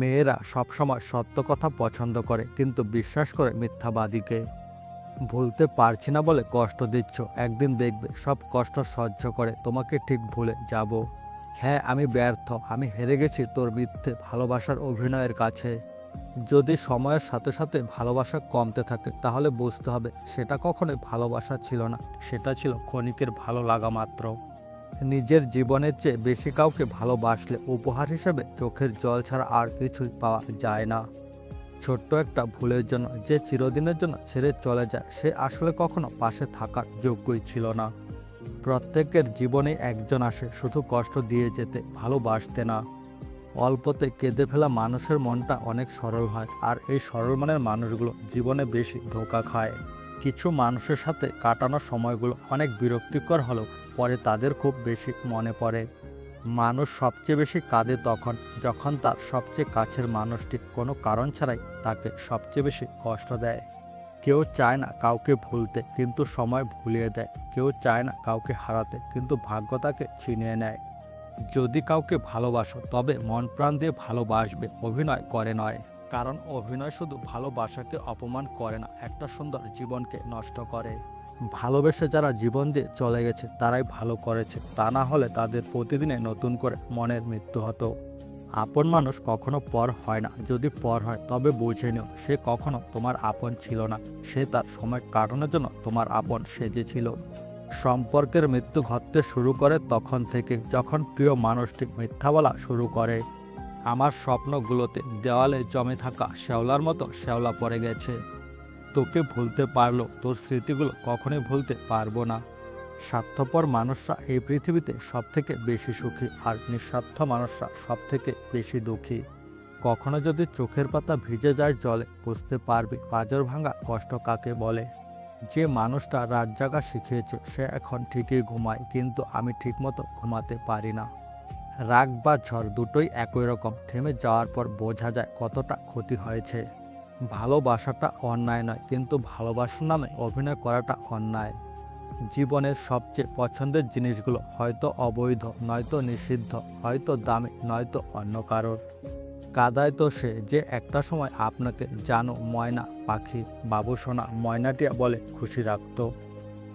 মেয়েরা সবসময় সত্য কথা পছন্দ করে, কিন্তু বিশ্বাস করে মিথ্যাবাদীকে। ভুলতে পারছি না বলে কষ্ট দিচ্ছ, একদিন দেখবে সব কষ্ট সহ্য করে, তোমাকে ঠিক ভুলে যাব। হ্যাঁ আমি ব্যর্থ, আমি হেরে গেছি তোর মিথ্যে ভালোবাসার অভিনয়ের কাছে। যদি সময়ের সাথে সাথে ভালোবাসা কমতে থাকে, তাহলে বুঝতে হবে সেটা কখনোই ভালোবাসা ছিল না, সেটা ছিল ক্ষণিকের ভালো লাগা মাত্র। নিজের জীবনের চেয়ে বেশি কাউকে ভালোবাসলে উপহার হিসেবে চোখের জল ছাড়া আর কিছুই পাওয়া যায় না। ছোট্ট একটা ভুলের জন্য যে চিরদিনের জন্য ছেড়ে চলে যায়, সে আসলে কখনো পাশে থাকার যোগ্যই ছিল না। প্রত্যেকের জীবনে একজন আসে, শুধু কষ্ট দিয়ে যেতে, ভালোবাসতে না। অল্পতে কেঁদে ফেলা মানুষের মনটা অনেক সরল হয়, আর এই সরল মনের মানুষগুলো জীবনে বেশি ধোকা খায়। কিছু মানুষের সাথে কাটানো সময়গুলো অনেক বিরক্তিকর হলেও পরে তাদের খুব বেশি মনে পড়ে। মানুষ সবচেয়ে বেশি কাঁদে তখন, যখন তার সবচেয়ে কাছের মানুষটি কোনো কারণ ছাড়াই তাকে সবচেয়ে বেশি কষ্ট দেয়। কেউ চায় না কাউকে ভুলতে, কিন্তু সময় ভুলিয়ে দেয়। কেউ চায় না কাউকে হারাতে, কিন্তু ভাগ্য তাকে ছিনিয়ে নেয়। যদি কাউকে ভালোবাসো, তবে মন প্রাণ দিয়ে ভালোবাসবে, অভিনয় করে নয়। কারণ অভিনয় শুধু ভালোবাসাকে অপমান করে না, একটা সুন্দর জীবনকে নষ্ট করে। ভালোবেসে যারা জীবন দিয়ে চলে গেছে, তারাই ভালো করেছে। তা না হলে তাদের প্রতিদিনে নতুন করে মনের মৃত্যু হতো। আপন মানুষ কখনো পর হয় না। যদি পর হয়, তবে বুঝে নিও, সে কখনো তোমার আপন ছিল না। সে তার সময় কাটানোর জন্য তোমার আপন সেজেছিল সম্পর্কের মৃত্যু ঘটতে শুরু করে তখন থেকে, যখন প্রিয় মানুষটি মিথ্যা বলা শুরু করে। আমার স্বপ্নগুলোতে দেওয়ালে জমে থাকা শ্যাওলার মতো শ্যাওলা পড়ে গেছে। তোকে ভুলতে পারল, তোর স্মৃতিগুলো কখনোই ভুলতে পারব না। স্বার্থপর মানুষরা এই পৃথিবীতে সব থেকে বেশি সুখী, আর নিঃস্বার্থ মানুষরা সব থেকে বেশি দুঃখী। কখনো যদি চোখের পাতা ভিজে যায় জলে, বুঝতে পারবি পাজর ভাঙা কষ্ট কাকে বলে। যে মানুষটা রাত জাগা শিখিয়েছে, সে এখন ঠিকই ঘুমায়, কিন্তু আমি ঠিকমতো ঘুমাতে পারি না। রাগ বা ঝড় দুটোই একই রকম, থেমে যাওয়ার পর বোঝা যায় কতটা ক্ষতি হয়েছে। ভালোবাসাটা অন্যায় নয়, কিন্তু ভালোবাসার নামে অভিনয় করাটা অন্যায়। জীবনের সবচেয়ে পছন্দের জিনিসগুলো হয়তো অবৈধ, নয়তো নিষিদ্ধ, হয়তো দামি, নয়তো অন্য কারোর। কাদায় তো সে যে একটা সময় আপনাকে জানো ময়না পাখি, বাবু সোনা, ময়নাটিয়া বলে খুশি রাখতো।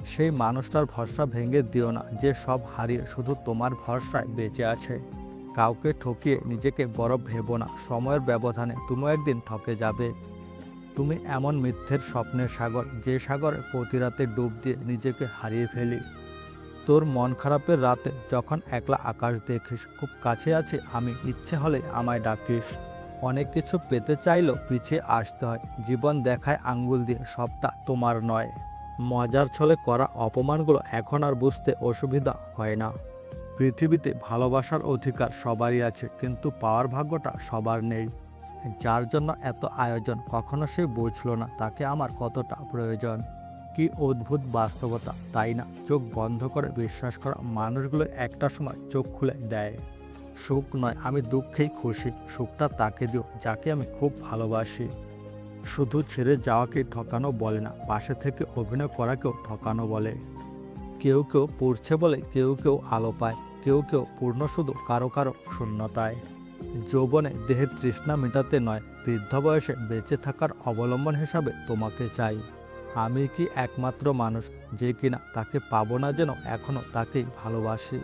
সেই মানুষটার ভরসা ভেঙে দিও না, যে সব হারিয়ে শুধু তোমার ভরসায় বেঁচে আছে। কাউকে ঠকিয়ে নিজেকে বড় ভেবো না, সময়ের ব্যবধানে তুমিও একদিন ঠকে যাবে। তুমি এমন মিথ্যের স্বপ্নের সাগর, যে সাগরে প্রতি রাতে ডুব দিয়ে নিজেকে হারিয়ে ফেলি। তোর মন খারাপের রাতে যখন একলা আকাশ দেখিস, খুব কাছে আছে, আমি ইচ্ছে হলে আমায় ডাকিস। অনেক কিছু পেতে চাইলেও পিছিয়ে আসতে হয়, জীবন দেখায় আঙ্গুল দিয়ে, সবটা তোমার নয়। মজার ছলে করা অপমানগুলো এখন আর বুঝতে অসুবিধা হয় না। পৃথিবীতে ভালোবাসার অধিকার সবারই আছে, কিন্তু পাওয়ার ভাগ্যটা সবার নেই। যার জন্য এত আয়োজন কখনো সে বুঝলো না, তাকে আমার কতটা প্রয়োজন? কি অদ্ভুত বাস্তবতা, তাই না? চোখ বন্ধ করে বিশ্বাস করা মানুষগুলো একটা সময় চোখ খুলে দেয়। সুখ নয়, আমি দুঃখেই খুশি। সুখটা তাকে দিও, যাকে আমি খুব ভালোবাসি। শুধু ছেড়ে যাওয়াকে ঠকানো বলে না, পাশে থেকে অভিনয় করাকেও ঠকানো বলে। কেউ কেউ পড়ছে বলে কেউ কেউ আলো পায়, কেউ কেউ পূর্ণ শুধু কারও কারও শূন্যতায়। যৌবনে দেহের তৃষ্ণা মেটাতে নয়, বৃদ্ধ বয়সে বেঁচে থাকার অবলম্বন হিসাবে তোমাকে চাই। আমি কি একমাত্র মানুষ যে কিনা তাকে পাবো না যেন এখনও তাকেই ভালোবাসি।